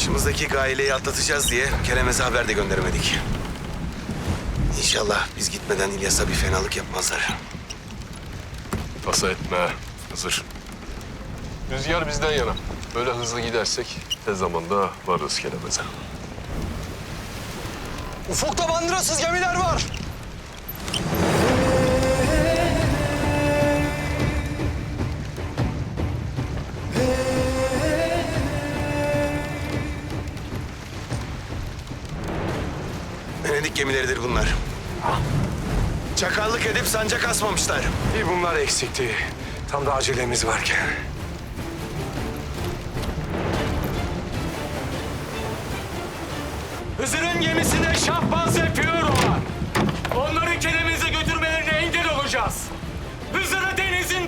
Başımızdaki gaileyi atlatacağız diye Kerem'e haber de gönderemedik. İnşallah biz gitmeden İlyas'a bir fenalık yapmazlar. Tasa etme Hızır. Rüzgar bizden yana. Böyle hızlı gidersek ne zamanda varırız kelemeze. Ufukta bandırasız gemiler var. Venedik gemileridir bunlar. Çakallık edip sancak asmamışlar. Bir bunlar eksikti. Tam da acelemiz varken. Hızır'ın gemisine şahbaz yapıyorlar. Onları kelimize götürmelerine engel olacağız. Hızır'ı denizin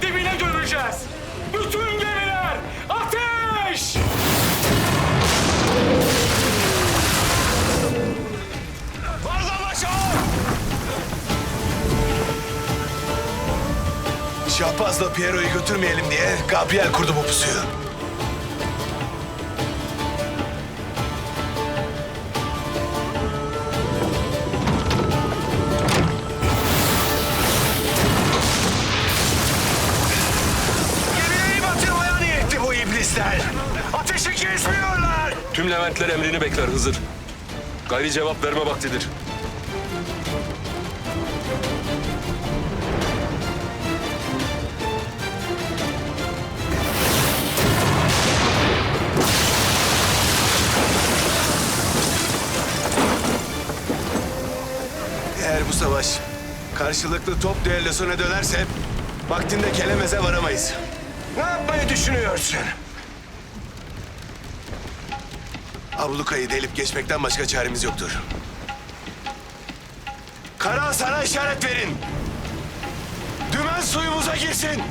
Şahbaz'la Piero'yu götürmeyelim diye Gabriel kurdu bu pusuyu. Gemiyi batırmaya niyetli bu iblisler. Ateşi kesmiyorlar. Tüm Leventler emrini bekler Hızır. Gayri cevap verme vaktidir. Eğer bu savaş karşılıklı top düellosuna dönerse vaktinde kelemeze varamayız. Ne yapmayı düşünüyorsun? Ablukayı delip geçmekten başka çaremiz yoktur. Kara sana işaret verin. Dümen suyumuza girsin.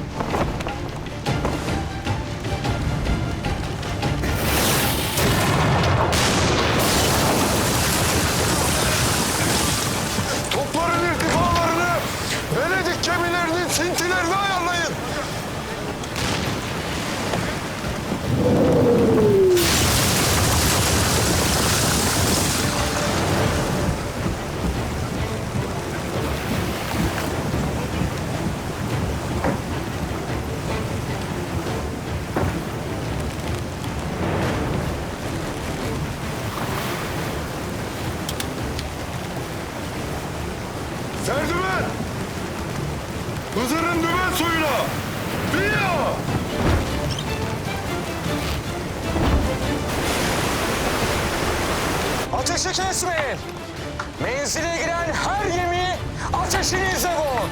Menzile giren her gemi ateşinizle boğun!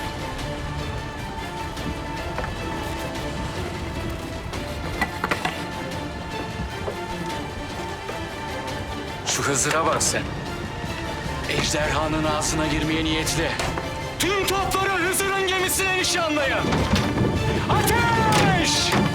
Şu Hızır'a bak sen. Ejderhanın ağzına girmeye niyetli. Tüm topları Hızır'ın gemisine nişanlayın. Ateş!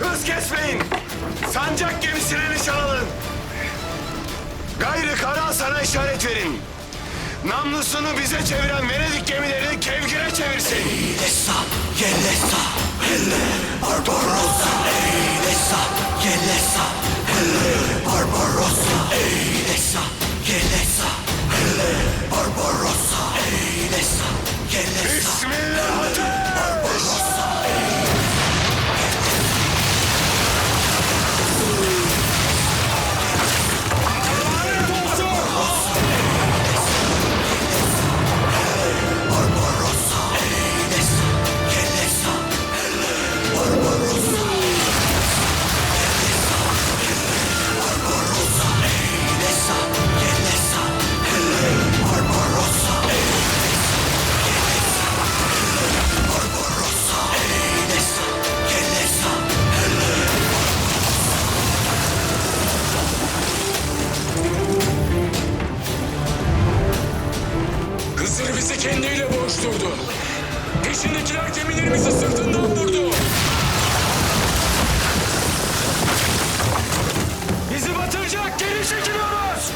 Hız kesmeyin. Sancak gemisine nişan alın. Gayrı kara sana işaret verin. Namlusunu bize çeviren Venedik gemilerini kevgire çevirsin. Elesa, Gelesa, Hele, Barbarossa, Elesa, Gelesa, Hele, Barbarossa, kendiyle boğuşturdu. Peşindekiler gemilerimizi sırtından vurdu. Bizi batıracak geri çekiliyoruz.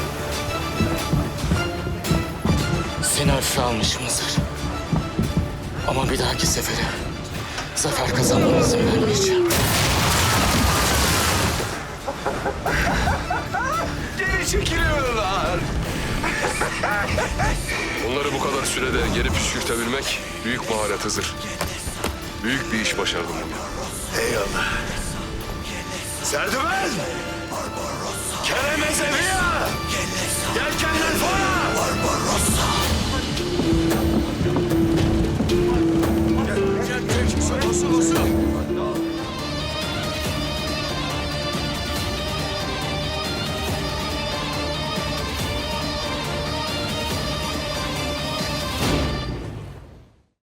Seni hafife almışımızdır. Ama bir dahaki sefere zafer kazanmanızı vermeyeceğim. Geri çekiliyorlar. Sürede geri püskürtebilmek büyük maharet Hızır. Büyük bir iş başardım bugün. Eyvallah. Serdümen!